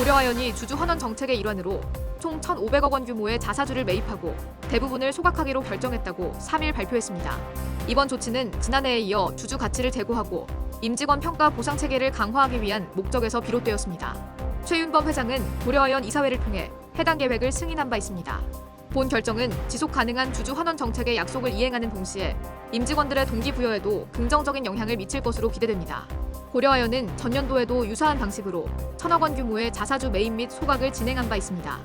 고려아연이 주주 환원 정책의 일환으로 총 1,500억 원 규모의 자사주를 매입하고 대부분을 소각하기로 결정했다고 3일 발표했습니다. 이번 조치는 지난해에 이어 주주 가치를 제고하고 임직원 평가 보상 체계를 강화하기 위한 목적에서 비롯되었습니다. 최윤범 회장은 고려아연 이사회를 통해 해당 계획을 승인한 바 있습니다. 본 결정은 지속 가능한 주주 환원 정책의 약속을 이행하는 동시에 임직원들의 동기부여에도 긍정적인 영향을 미칠 것으로 기대됩니다. 고려아연은 전년도에도 유사한 방식으로 천억 원 규모의 자사주 매입 및 소각을 진행한 바 있습니다.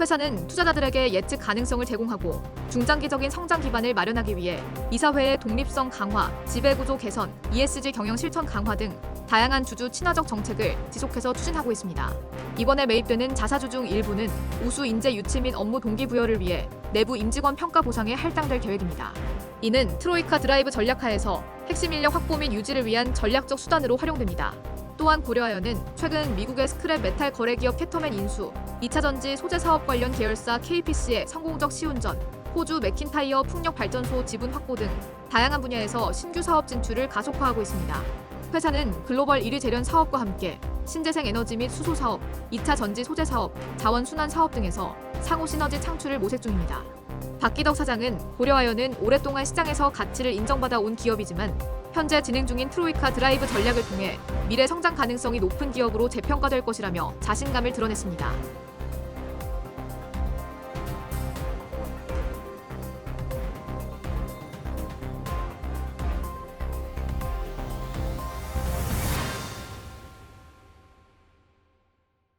회사는 투자자들에게 예측 가능성을 제공하고 중장기적인 성장 기반을 마련하기 위해 이사회의 독립성 강화, 지배구조 개선, ESG 경영 실천 강화 등 다양한 주주 친화적 정책을 지속해서 추진하고 있습니다. 이번에 매입되는 자사주 중 일부는 우수 인재 유치 및 업무 동기부여를 위해 내부 임직원 평가 보상에 할당될 계획입니다. 이는 트로이카 드라이브 전략하에서 핵심 인력 확보 및 유지를 위한 전략적 수단으로 활용됩니다. 또한 고려하여는 최근 미국의 스크랩 메탈 거래 기업 캐터맨 인수, 2차 전지 소재 사업 관련 계열사 KPC의 성공적 시운전, 호주 맥킨타이어 풍력 발전소 지분 확보 등 다양한 분야에서 신규 사업 진출을 가속화하고 있습니다. 회사는 글로벌 1위 재련 사업과 함께 신재생 에너지 및 수소 사업, 2차 전지 소재 사업, 자원 순환 사업 등에서 상호 시너지 창출을 모색 중입니다. 박기덕 사장은 고려하여는 오랫동안 시장에서 가치를 인정받아 온 기업이지만 현재 진행 중인 트로이카 드라이브 전략을 통해 미래 성장 가능성이 높은 기업으로 재평가될 것이라며 자신감을 드러냈습니다.